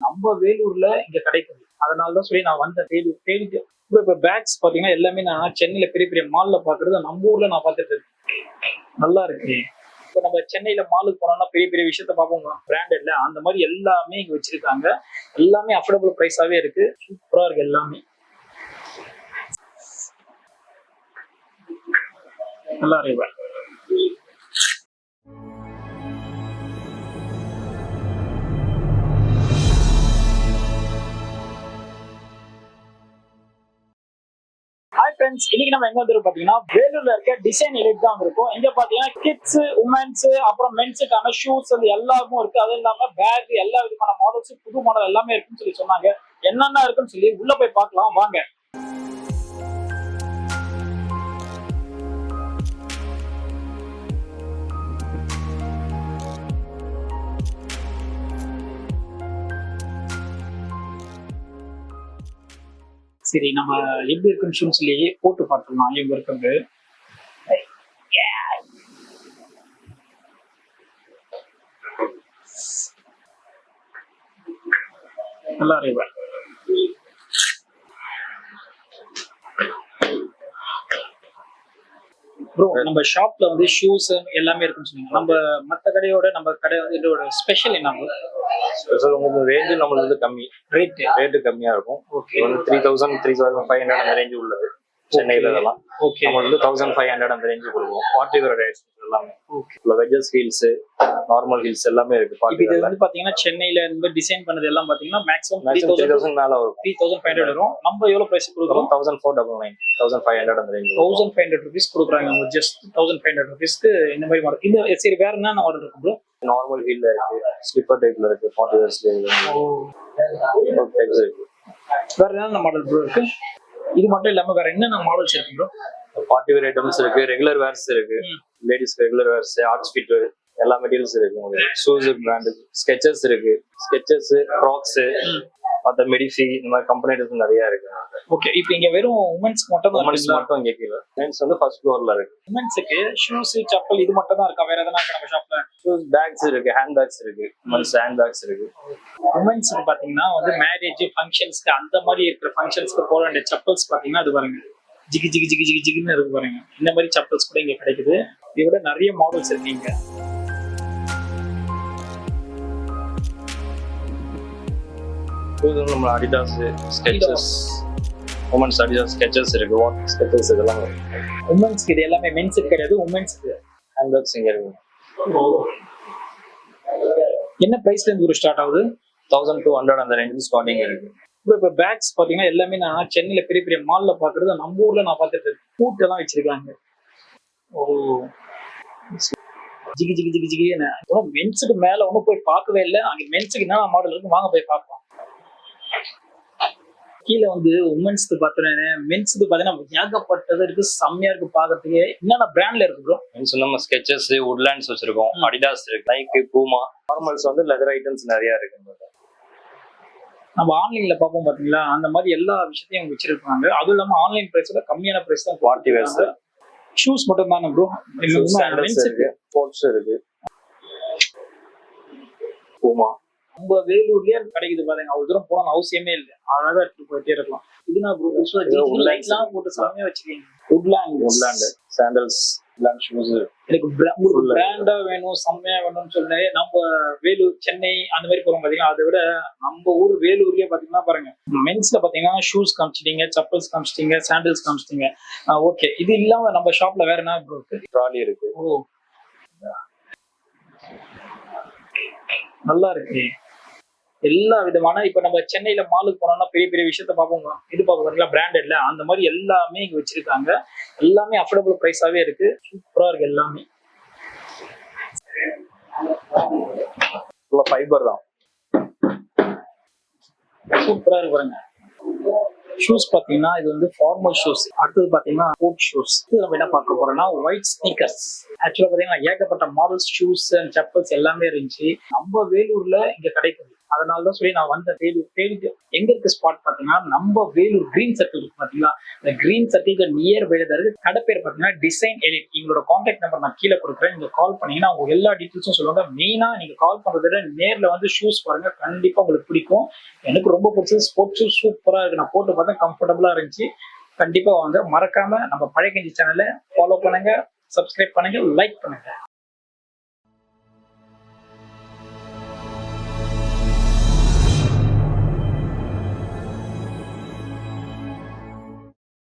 நம்ம வேலூர்ல இங்க கிடைக்குது. அதனால தான் சொல்லி நான் வந்தேன் வேலூர் தேடிட்டு இப்போ இப்போ பேக்ஸ் பாத்தீங்கன்னா எல்லாமே நான் சென்னையில பெரிய பெரிய மால்ல பாக்குறது நம்ம ஊர்ல நான் பார்த்துட்டு இருக்கேன். நல்லா இருக்கு. இப்போ நம்ம சென்னையில மாலுக்கு போனோம்னா பெரிய பெரிய விஷயத்த பார்ப்போம். பிராண்டட்ல அந்த மாதிரி எல்லாமே இங்க வச்சிருக்காங்க. எல்லாமே அஃபோர்டபுள் ப்ரைஸாவே இருக்கு. சூப்பரா இருக்கு எல்லாமே. நல்லா இருக்கு. ஃப்ரெண்ட்ஸ் இன்னைக்கு நம்ம எங்க வந்துருக்கோம் பாத்தீங்கன்னா வேலூர்ல இருக்க டிசைன் எலிட் தான் வந்திருக்கோம். இங்க பாத்தீங்கன்னா கிட்ஸ் உமன்ஸ் அப்புறம் மென்ஸுக்கான ஷூஸ் அது எல்லாமே இருக்கு. அது இல்லாம பேக் எல்லா விதமான மாடல்ஸ் புது மாடல் எல்லாமே இருக்குன்னு சொல்லி சொன்னாங்க. என்னென்ன இருக்குன்னு சொல்லி உள்ள போய் பார்க்கலாம். வாங்க. சரி நம்ம எப்படி இருக்குன்னு சொல்லி போட்டு பார்த்துக்கலாம் இவங்க இருக்கிறது. நல்லா இருக்கு. ப்ரோ நம்ம ஷாப்ல வந்து ஷூஸ் எல்லாமே இருக்குன்னு சொன்னீங்க. நம்ம மத்த கடையோட நம்ம கடை வந்து இதோட ஸ்பெஷல் என்ன ஸ்பெஷல் உங்களுக்கு ரேஞ்சு நம்மளுக்கு வந்து கம்மி. ரேட் ரேட்டு கம்மியா இருக்கும். ஓகே வந்து three thousand three thousand five hundred அந்த ரேஞ்சு உள்ளது. சென்னையில இதெல்லாம். ஓகே நம்ம வந்து தௌசண்ட் ஃபைவ் ஹண்ட்ரட் அந்த ரேஞ்சு கொடுப்போம் ஃபார்ட்டி வேற ரேட்ஸ் எல்லாமே. Okay wedges heels normal heels எல்லாமே இருக்கு இது வந்து பாத்தீங்கன்னா சென்னையில இந்த மாதிரி டிசைன் பண்ணது எல்லாம் பாத்தீங்கன்னா மேக்ஸிமம் த்ரீ தௌசண்ட் மேல வரும். த்ரீ தௌசண்ட் ஃபைவ் ஹண்ட்ரட் வரும். நம்ம எவ்வளவு பிரைஸ் கொடுக்குறோம்? Thousand four double nine thousand five hundred அந்த range thousand five hundred rupees கொடுக்குறாங்க. அவங்க ஜஸ்ட் தௌசண்ட் ஃபைவ் ஹண்ட்ரட் ருபீஸ்க்கு இந்த மாதிரி மாடல் இந்த சரி வேற என்ன மாடல் இருக்கு ப்ரோ நார்மல் ஹீல்ல இருக்கு. ஸ்லிப்பர் டைப்ல இருக்கு. ஃபார்ட்டி இயர்ஸ்ல டைப்ஸ் இருக்கு. வேற என்னென்ன மாடல் ப்ரோ இருக்கு? இது மட்டும் இல்லாம வேற என்னென்ன மாடல்ஸ் இருக்கு ப்ரோ பார்ட்டி வேர் ஐட்டம்ஸ் இருக்கு. ரெகுலர் வேர்ஸ் இருக்கு. Ladies regular wears arts fit எல்லா மெட்டீரியல்ஸ் இருக்கு உங்களுக்கு. ஷூஸ் பிராண்டு ஸ்கெச்சஸ் இருக்கு. ஸ்கெச்சஸ் க்ராக்ஸ் மற்ற மெடிஃபி இந்த மாதிரி கம்பெனி நிறைய இருக்கு. ஓகே இப்போ இங்க வெறும் உமன்ஸ்க்கு மட்டும் உமன்ஸ் மட்டும் இங்க கீழே. மென்ஸ் வந்து ஃபர்ஸ்ட் ஃப்ளோர்ல இருக்கு. உமன்ஸுக்கு ஷூஸ் செப்பல் இது மட்டும் தான் இருக்கா? வேற எதனா நம்ம ஷாப்ல ஷூஸ் பேக்ஸ் இருக்கு ஹேண்ட் பேக்ஸ் இருக்கு. உமன்ஸ் ஹேண்ட் பேக்ஸ் இருக்கு. உமன்ஸ்க்கு பாத்தீங்கன்னா வந்து மேரேஜ் ஃபங்க்ஷன்ஸ்க்கு அந்த மாதிரி இருக்கிற ஃபங்க்ஷன்ஸ்க்கு போட வேண்டிய செப்பல்ஸ் பாத்தீங்கன்னா அது பாருங்க. ஜிகி ஜிகி ஜிகி ஜிகி ஜிகின்னு இருக்கு பாருங்க. இந்த மாதிரி செப்பல்ஸ் கூட இங்க கிடைக்குது. இதை விட நிறைய மாடல்ஸ் இருக்கு வந்து நம்ம Adidas Skechers womens Adidas Skechers இருக்கு வாட்டர் ஸ்கெச்சஸ் இதெல்லாம் உமன்ஸ்க்கு இது எல்லாமே மென்ஸுக்கு கிடையாது உமன்ஸ்க்கு ஹேண்ட் பேக்ஸ் இங்க இருக்கு. என்ன பிரைஸ்ல இருந்து ஒரு ஸ்டார்ட் ஆகுது? தௌசண்ட் டூ ஹண்ட்ரட் அந்த ரேஞ்சில் ஸ்டார்டிங் இருக்கு. இப்போ இப்போ பேக்ஸ் பாத்தீங்கன்னா எல்லாமே நான் சென்னையில பெரிய பெரிய மால்ல பாக்குறது நம்ம ஊர்ல நான் பார்த்துட்டு பூட் எல்லாம் வச்சிருக்காங்க. ஓ. ஜிகி ஜிகி ஜிகி ஜிகின்னு. மென்ஸுக்கு மேல ஒன்றும் போய் பார்க்கவே இல்லை. அங்க மென்ஸுக்கு என்ன மாடல் இருக்கு வாங்க போய் பார்க்கலாம். கீழே வந்து உமன்ஸ்க்கு பார்த்தோன்னே மென்ஸுக்கு பார்த்தீங்கன்னா ஏகப்பட்டது இருக்கு செம்மையா இருக்கு பார்க்கறதுக்கு. என்னென்ன பிராண்ட்ல இருக்கு ப்ரோ மீன்ஸ் நம்ம ஸ்கெச்சஸ் உட்லாண்ட்ஸ் வச்சிருக்கோம். அடிடாஸ் இருக்கு நைக்கு பூமா நார்மல்ஸ் வந்து லெதர் ஐட்டம்ஸ் நிறைய இருக்கு. நம்ம ஆன்லைன்ல பார்ப்போம் பாத்தீங்களா அந்த மாதிரி எல்லா விஷயத்தையும் வச்சிருக்காங்க. அதுவும் இல்லாம ஆன்லைன் பிரைஸோட கம்மியான பிரைஸ் தான் பார்ட்டி வேர்ஸ் ஷூஸ் மட்டும் தானே ப்ரோ இருக்கு. ஸ்போர்ட்ஸ் இருக்கு. பூமா நம்ம வேலூர்லயே கிடைக்குது பாருங்க. அவ்வளவு தூரம் போகணும் அவசியமே இல்லை. அழகா எடுத்துட்டு போயிட்டே இருக்கலாம். இதுனா லைட்லாம் போட்டு செம்மையா வச்சிருக்கீங்க. உட்லாண்ட் உட்லாண்ட் சாண்டல்ஸ் எனக்கு. பிராண்டா வேணும் செம்மையா வேணும்னு சொன்னே நம்ம வேலூர் சென்னை அந்த மாதிரி போறோம் பாத்தீங்கன்னா அதை விட நம்ம ஊர் வேலூர்லயே பாத்தீங்கன்னா பாருங்க. மென்ஸ்ல பாத்தீங்கன்னா ஷூஸ் காமிச்சிட்டீங்க செப்பல்ஸ் காமிச்சிட்டீங்க சாண்டல்ஸ் காமிச்சிட்டீங்க. ஓகே இது இல்லாம நம்ம ஷாப்ல வேற என்ன ப்ரோ இருக்கு? ட்ராலி இருக்கு. ஓ. நல்லா இருக்கு. எல்லா விதமான இப்ப நம்ம சென்னையில மாலுக்கு போனோம்னா பெரிய பெரிய விஷயத்த பார்ப்போம். இது பார்ப்போம். பிராண்டட்ல அந்த மாதிரி எல்லாமே இங்க வச்சிருக்காங்க. எல்லாமே அஃபோர்டபுள் பிரைஸாவே இருக்கு. சூப்பரா இருக்கு எல்லாமே. ஃபைபர் தான். சூப்பரா இருக்கு பாருங்க. ஷூஸ் பாத்தீங்கன்னா இது வந்து ஃபார்மல் ஷூஸ் அடுத்தது பாத்தீங்கன்னா கோட் ஷூஸ் இது நம்ம என்ன பார்க்க போறோம்னா ஒயிட் ஸ்னீக்கர்ஸ் ஆக்சுவலா பாத்தீங்கன்னா ஏகப்பட்ட மாடல்ஸ் ஷூஸ் அண்ட் செப்பல்ஸ் எல்லாமே இருந்துச்சு. நம்ம வேலூர்ல இங்க கிடைக்குது. அதனால தான் சொல்லி நான் வந்த வேலூர் வேலூர் எங்க இருக்கு ஸ்பாட் பார்த்தீங்கன்னா நம்ம வேலூர் கிரீன் சர்க்கிள் இருக்கு பார்த்தீங்களா? இந்த கிரீன் சர்க்கிள் நியர் வேலூர் இருக்கு. கடை பேர் பார்த்தீங்கன்னா டிசைன் எலிட் எங்களோட கான்டாக்ட் நம்பர் நான் கீழே கொடுக்குறேன். நீங்க கால் பண்ணீங்கன்னா உங்க எல்லா டீட்டெயில்ஸும் சொல்லுவாங்க. மெயினா நீங்க கால் பண்றதை விட நேர்ல வந்து ஷூஸ் பாருங்க. கண்டிப்பா உங்களுக்கு பிடிக்கும். எனக்கு ரொம்ப பிடிச்சது ஸ்போர்ட்ஸ் ஷூ சூப்பரா இருக்கு. நான் போட்டு பார்த்தா கம்ஃபர்டபுளா இருந்துச்சு. கண்டிப்பா வாங்க மறக்காம நம்ம பழைய கஞ்சி சேனலை ஃபாலோ பண்ணுங்க. சப்ஸ்கிரைப் பண்ணுங்க. லைக் பண்ணுங்க.